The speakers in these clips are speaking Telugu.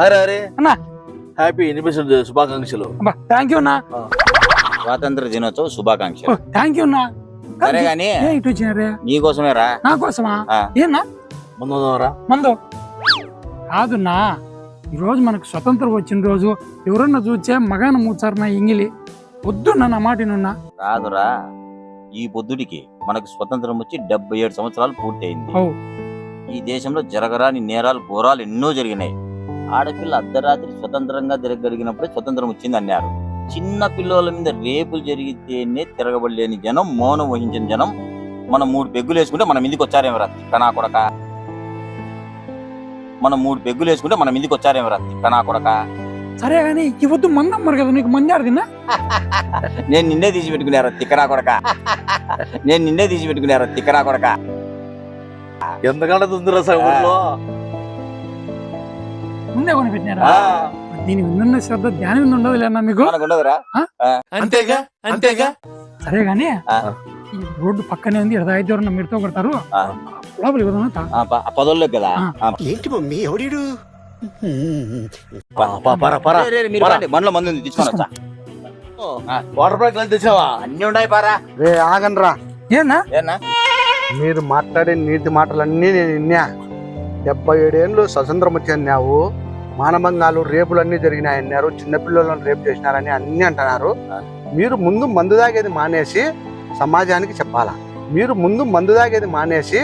హరే హరే అన్నా. హ్యాపీ ఇండిపెండెన్స్ డే శుభాకాంక్షలు. అబ్బా థ్యాంక్ యూ అన్నా. స్వాతంత్ర దినోత్సవ శుభాకాంక్షలు. థ్యాంక్ యూ అన్నా. సరే గాని ఏ ఇటు వచ్చినారే నీకోసమే రా. నా కోసమా? ఆ. ఏనా? ముందు రా. మందు. కాదున్నా ఈరోజు మనకు స్వతంత్రం వచ్చిన రోజు ఎవరన్నా చూచే మగాన మూచారు నా ఇంగిలి. వద్దు నా మాట వినున్నా కాదురా ఈ బుద్ధుడికి మనకు స్వతంత్రం వచ్చి డెబ్బై ఏడు సంవత్సరాలు పూర్తయింది. ఈ దేశంలో జరగరాని నేరాలు ఘోరాలు ఎన్నో జరిగినాయి. ఆడపిల్ల అర్ధరాత్రి స్వతంత్రంగా తిరగలిగినప్పుడే స్వతంత్రం వచ్చింది అన్నారు. చిన్న పిల్లల మీద రేపులు జరిగితేనే తిరగబడలేని జనం మౌనం వహించిన జనం మనం మూడు పెగ్గులు వేసుకుంటే మన మీదకి వచ్చారేమరా తిక్కనా కొడక. మనం మూడు పెగ్గులు వేసుకుంటే మన మీదకి వచ్చారేమరా తిక్కనా కొడక. సరే కానీ ఈ వద్దు మంది అమ్మరు కదా నీకు మంది ఆడుతున్నా నేను నిన్నే తీసి పెట్టుకున్నారా తిక్కనా కొడక. నేను నిన్నే తీసి పెట్టుకున్నారా తిక్కనా కొడక. ఎంతకంటే ఉందిరా సార్ ఊర్లో. ముందే కొని పెట్టినారా ఆ, దీని విన్న శ్రద్ధ ధ్యానం మీద ఉండదు లేనా మీకు? ఉండదురా అంతేగా? అంతేగా? సరే ఆ. ఈ రోడ్డు పక్కనే ఉంది ఇరవై ఐదు ఎవరన్నా మీరుతో కొడతారు. ఆ. లోపలికి పోదామా తా? ఆ, ప- ఆ పదోల్లో కదా? ఏంటి మమ్మీ. రండి, బండ్లో మంది ఉంది తీసుకొని వాటర్ బ్రేక్ అని తెచ్చావా? అన్ని ఉన్నాయి పారా. రే ఆగండ్రా. ఏనా? ఏనా? మీరు మాట్లాడే నీతి మాటలన్నీ నేను విన్నా. డెబ్బై ఏడేళ్ళు స్వతంత్రం వచ్చన్నావు మానభంగాలు రేపులు అన్నీ జరిగినాయన్నారు చిన్నపిల్లలను రేపు చేసినారని అన్ని అంటున్నారు. మీరు ముందు మందు తాగేది మానేసి సమాజానికి చెప్పాలా? మీరు ముందు మందు తాగేది మానేసి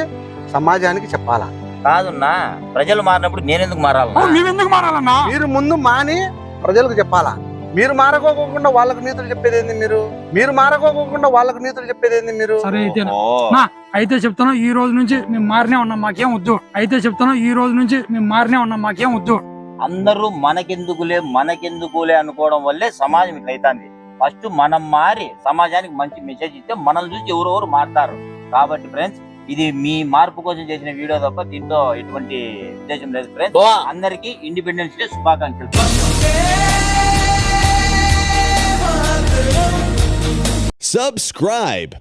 సమాజానికి చెప్పాలా? కాదున్నా ప్రజలు మారినప్పుడు నేనెందుకు మారాలన్నా? మేమెందుకు మారాలన్నా? మీరు ముందు మాని ప్రజలకు చెప్పాలా? మీరు మారకోకుండా వాళ్ళకు నీతులు చెప్పేది ఏంది మీరు? మీరు మారకోకుండా వాళ్ళకు నీతులు చెప్పేది ఏంది మీరు? సరే అయితే అయితే చెప్తాను ఈ రోజు నుంచి మేము మారినే ఉన్నాం మాకేం వద్దు. అయితే చెప్తాను ఈ రోజు నుంచి మేము మారినే ఉన్నాం మాకేం వద్దు. అందరూ మనకెందుకులే మనకెందుకులే అనుకోవడం వల్లే సమాజం ఇట్లా అవుతుంది ఫస్ట్ మనం మారి సమాజానికి మంచి మెసేజ్ ఇస్తే మనల్ని చూసి ఎవరెవరు మారుతారు. కాబట్టి ఫ్రెండ్స్ ఇది మీ మార్పు కోసం చేసిన వీడియో తప్ప దీంట్లో ఎటువంటి ఉద్దేశం లేదు ఫ్రెండ్స్ అందరికీ ఇండిపెండెన్స్ డే శుభాకాంక్షలు. Subscribe.